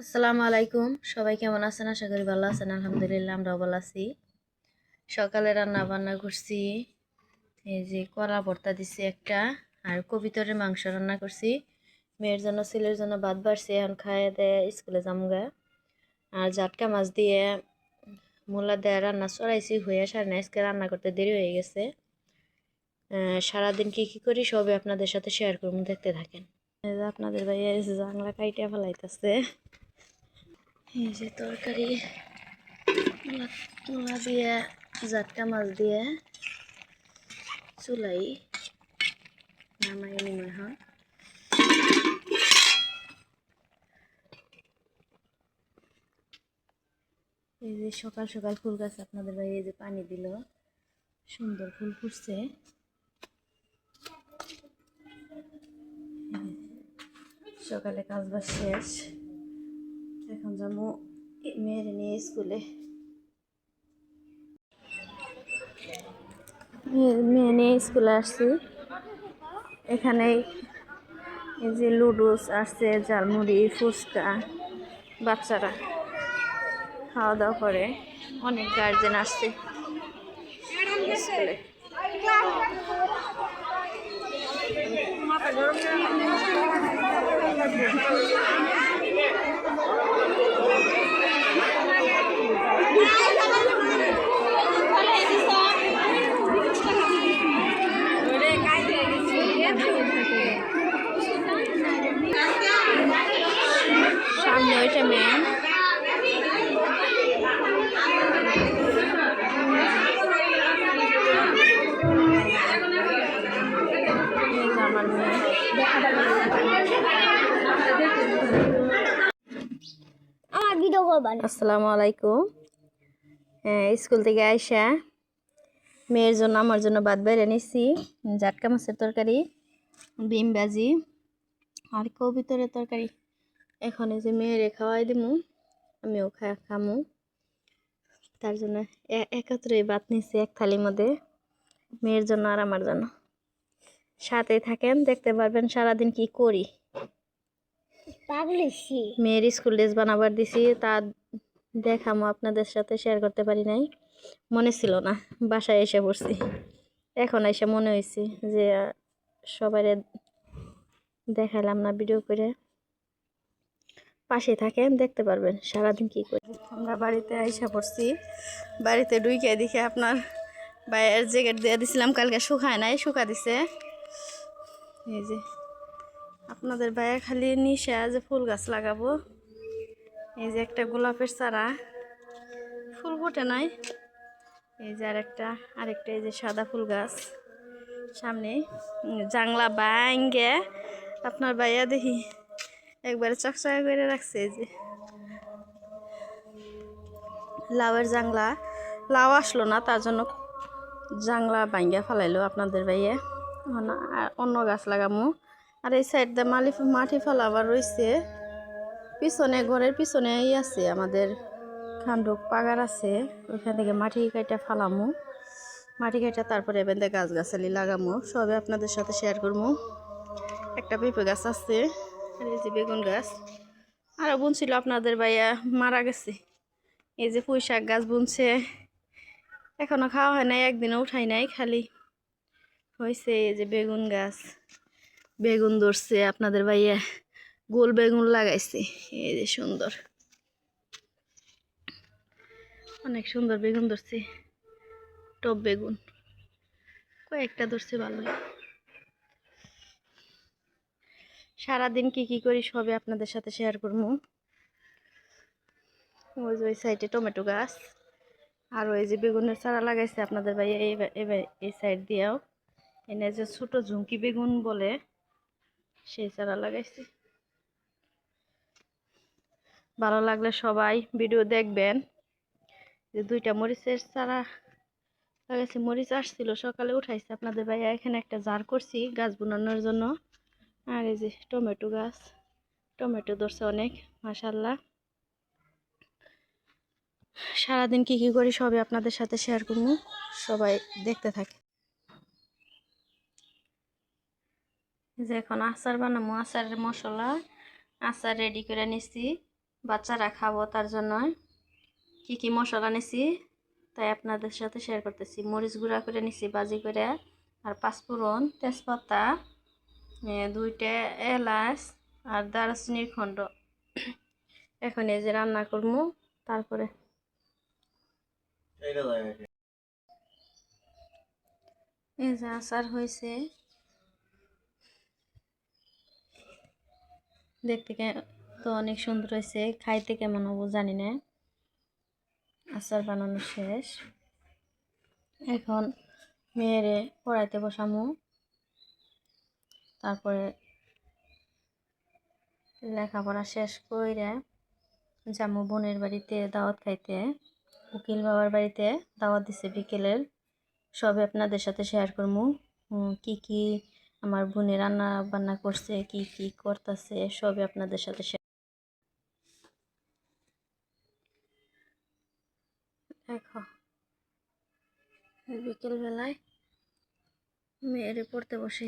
আসসালামু আলাইকুম। সবাই কেমন আছেন? আশা করি ভালো আছেন। আলহামদুলিল্লাহ, আমরাও ভালো আছি। সকালে রান্না বান্না করছি। এই যে কলা ভর্তা দিছি একটা আর কবিতরের মাংস রান্না করছি। মেয়ের জন্য, ছেলের জন্য ভাত বাড়ছি। এখন খাইয়ে দেয় স্কুলে যামগা। আর জাটকা মাছ দিয়ে মূলা দেয়া রান্না চড়াইছি। হয়ে সাড়ে না আজকে রান্না করতে দেরি হয়ে গেছে। সারাদিন কি কি করি সবই আপনাদের সাথে শেয়ার করুন দেখতে থাকেন। আপনাদের ভাইয়া জাংলা কাইটা ফেলাইতেছে। এই যে তরকারি মূলা দিয়ে, জাটকা মাছ দিয়ে চুলাই। নামাই নিম এখন এই যে সকাল সকাল ফুল গাছ আপনাদের ভাই এই যে পানি দিল, সুন্দর ফুল ফুটছে। সকালে কাজ বাজ শেষ। এখন যাব মেয়ের নিয়ে স্কুলে। মেয়ে- নিয়ে স্কুলে আসছি। এখানে এই যে লুডুস আসছে, ঝালমুড়ি, ফুচকা, বাচ্চারা খাওয়া দাওয়া করে। অনেক গার্জেন আসছে স্কুলে। সামনে ওইটা মেয়ে এই যে আমার মেয়ে আমার ভিডিও করবেন। আসসালামু আলাইকুম। হ্যাঁ স্কুল থেকে আইসা মেয়ের জন্য, আমার জন্য ভাত বেড়ে নিছি। জাটকা মাছের তরকারি ডিম ভাজি, আর কবিতরের তরকারি। এখন এই যে মেয়েরে খাওয়াই দিমু, আমিও খা খামু। তার জন্য একত্রে ভাত নিছি এক থালির মধ্যে, মেয়ের জন্য আর আমার জন্য। সাথে থাকেন, দেখতে পারবেন সারাদিন কি করি। মেয়ের স্কুল ড্রেস বানাবার দিছি তা দেখামো আপনাদের সাথে শেয়ার করতে পারি নাই। মনে ছিল না বাসায় এসে পড়ছি। এখন এসে মনে হয়েছে যে আহ, সবাইরে দেখালাম না ভিডিও করে। পাশে থাকেন দেখতে পারবেন সারাদিন কি করি। আমরা বাড়িতে আইসা পড়ছি। বাড়িতে ডুইকে দেখে আপনার বাইরের জ্যাকেট দিয়ে দিছিলাম কালকে শুকায় নাই শুকা দিছে। এই যে। আপনাদের ভাইয়া খালি নিশা যে ফুল গাছ লাগাবো। এই যে একটা গোলাপের চারা। ফুল ফুটে নাই। এই যে আরেকটা আরেকটা এই যে সাদা ফুল গাছ। সামনে জাংলা বাইঙ্গে আপনার ভাইয়া দেখি একবারে চকচকা করে রাখছে এই যে। লাউয়ের জাংলা। লাউ আসলো না, তার জন্য জাংলা বাইঙ্গা ফেলাইলো আপনাদের ভাইয়া। অন্য গাছ লাগামো। আর এই সাইড দিয়ে মালি মাটি ফেলাবার রয়েছে পিছনে, ঘরের পিছনে এই আছে, আমাদের খান্ডুক পাগার আছে। ওইখান থেকে মাটি কাইটা ফালামু। মাটি কাইটা তারপরে এবার দিয়ে গাছ গাছালি লাগামু। সবে আপনাদের সাথে শেয়ার করব একটা পেঁপে গাছ আছে, আর এই যে বেগুন গাছ। আরও বুনছিল আপনাদের ভাইয়া, মারা গেছে। এই যে পুঁই শাক গাছ বুনছে। এখনও খাওয়া হয় নাই, একদিনও উঠাই নাই, খালি হয়েছে এই যে বেগুন গাছ। বেগুন ধরছে, আপনাদের ভাইয়া গোল বেগুন লাগাইছে। এই যে সুন্দর। অনেক সুন্দর বেগুন ধরছে, টপ বেগুন। কয়েকটা ধরছে ভালোই। সারাদিন কি কি করি সবে আপনাদের সাথে শেয়ার করব। ওই যে ওই সাইডে টমেটো গাছ, আর ওই যে বেগুনের চারা লাগাইছে আপনাদের ভাই এই সাইড দিয়েও। এনে যে ছোট ঝুঁকি বেগুন বলে সেই চারা লাগাইছি। ভালো লাগলে সবাই ভিডিও দেখবেন। যে দুইটা মরিচের চারা লাগাইছি। মরিচ আসছিল, সকালে উঠাইছে। আপনাদের ভাইয়া এখানে একটা জার করছি গাছ বুনানোর জন্য। আর এই যে টমেটো গাছ, টমেটো ধরছে অনেক মাসাল্লাহ সারাদিন কি কি করি সবই আপনাদের সাথে শেয়ার করব। সবাই দেখতে থাকে যে এখন আচার বানাবো আচারের মশলা আচার রেডি করে নিছি। বাচ্চারা খাব তার জন্য কি কি মশলা নিছি তাই আপনাদের সাথে শেয়ার করতেছি। মরিচ গুঁড়া করে নিছি বাজি করে আর পাঁচফোড়ন তেজপাতা দুইটা এলাচ আর দারচিনির খণ্ড। এখন এই যে রান্না করব তারপরে এই যে আচার হয়েছে দেখতে তো অনেক সুন্দর হয়েছে। খাইতে কেমন হব জানি না। আচার বানানো শেষ। এখন মেয়েরে পড়াইতে বসামু। তারপরে লেখাপড়া শেষ কইরা জামু বোনের বাড়িতে দাওয়াত খাইতে। উকিল বাবার বাড়িতে দাওয়াত দিছে বিকেলের। সবই আপনাদের সাথে শেয়ার করব কি কি আমার বোনে রান্না বান্না করছে, কি কি করতেছে, সবই আপনাদের সাথে দেখো বিকেলবেলায় মেয়েরে পড়তে বসে